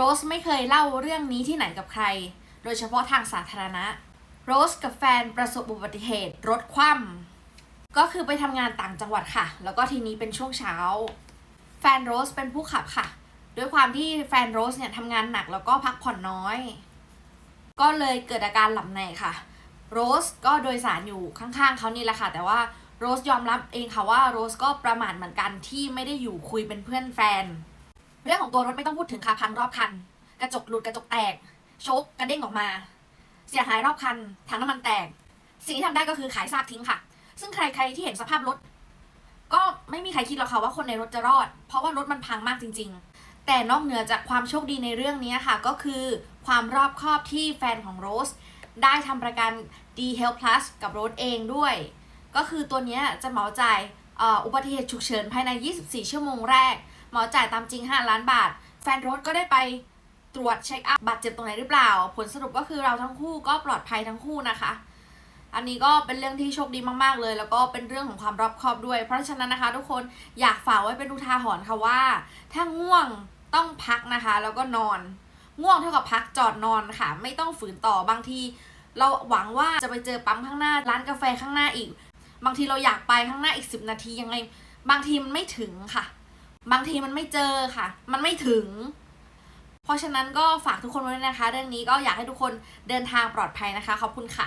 โรสไม่เคยเล่าเรื่องนี้ที่ไหนกับใคร โดยเฉพาะทางสาธารณะ โรสกับแฟนประสบอุบัติเหตุรถคว่ำก็คือไปทำงานต่างจังหวัดค่ะ แล้วก็ทีนี้เป็นช่วงเช้า แฟนโรสเป็นผู้ขับค่ะ ด้วยความที่แฟนโรสเนี่ยทำงานหนักแล้วก็พักผ่อนน้อย ก็เลยเกิดอาการหลับในค่ะ โรสก็โดยสารอยู่ข้างๆเขานี่แหละค่ะ แต่ว่าโรสยอมรับเองค่ะว่าโรสก็ประมาทเหมือนกันที่ไม่ได้อยู่คุยเป็นเพื่อนแฟน เรื่องของตัวรถไม่ต้องพูดถึงค่ะพังรอบคัน กระจกหลุดกระจกแตกโชคกระเด้งออกมา เสียหายรอบคันถังน้ำมันแตก สิ่งที่ทำได้ก็คือขายซากทิ้งค่ะ ซึ่งใครๆที่เห็นสภาพรถ ก็ไม่มีใครคิดหรอกค่ะว่าคนในรถจะรอด เพราะว่ารถมันพังมากจริง ๆ แต่นอกเหนือจากความโชคดีในเรื่องนี้ค่ะ ก็คือความรอบคอบที่แฟนของโรสได้ทำประกัน D Health Plus กับโรสเองด้วย ก็คือตัวนี้จะเหมาจ่ายอุบัติเหตุฉุกเฉินภายใน 24 ชั่วโมงแรก หมาจ่ายตามจริง 5 ล้านบาท แฟนรสก็ได้ไปตรวจเช็คอัพบาดเจ็บตรงไหนหรือเปล่า ผลสรุปก็คือเราทั้งคู่ก็ปลอดภัยทั้งคู่นะคะ อันนี้ก็เป็นเรื่องที่โชคดีมากๆเลย แล้วก็เป็นเรื่องของความรอบคอบด้วย เพราะฉะนั้นนะคะ ทุกคนอยากฝากไว้เป็นอุทาหรณ์ค่ะว่า ถ้าง่วงต้องพักนะคะ แล้วก็นอน ง่วงเท่ากับพักจอดนอนค่ะ ไม่ต้องฝืนต่อบางทีเราหวังว่าจะไปเจอปั๊มข้างหน้าร้านกาแฟข้างหน้าอีก บางทีเราอยากไปข้างหน้าอีกสิบนาทียังไง บางทีมันไม่ถึงค่ะ บางทีมันไม่เจอค่ะ มันไม่ถึง เพราะฉะนั้นก็ฝากทุกคนไว้นะคะ เรื่องนี้ก็อยากให้ทุกคนเดินทางปลอดภัยนะคะ ขอบคุณค่ะ